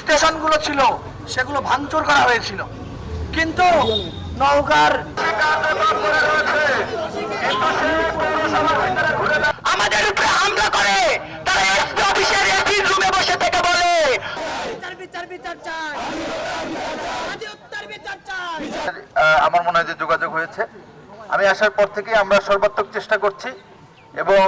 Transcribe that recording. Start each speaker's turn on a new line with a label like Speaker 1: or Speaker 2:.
Speaker 1: স্টেশনগুলো ছিল সেগুলো ভাঙচুর করা হয়েছিল। কিন্তু নৌকার আমাদের উপরে হামলা করে
Speaker 2: আমার মনে হয় যে যোগাযোগ হয়েছে। আমি আসার পর থেকে আমরা সর্বাত্মক চেষ্টা করছি। এবং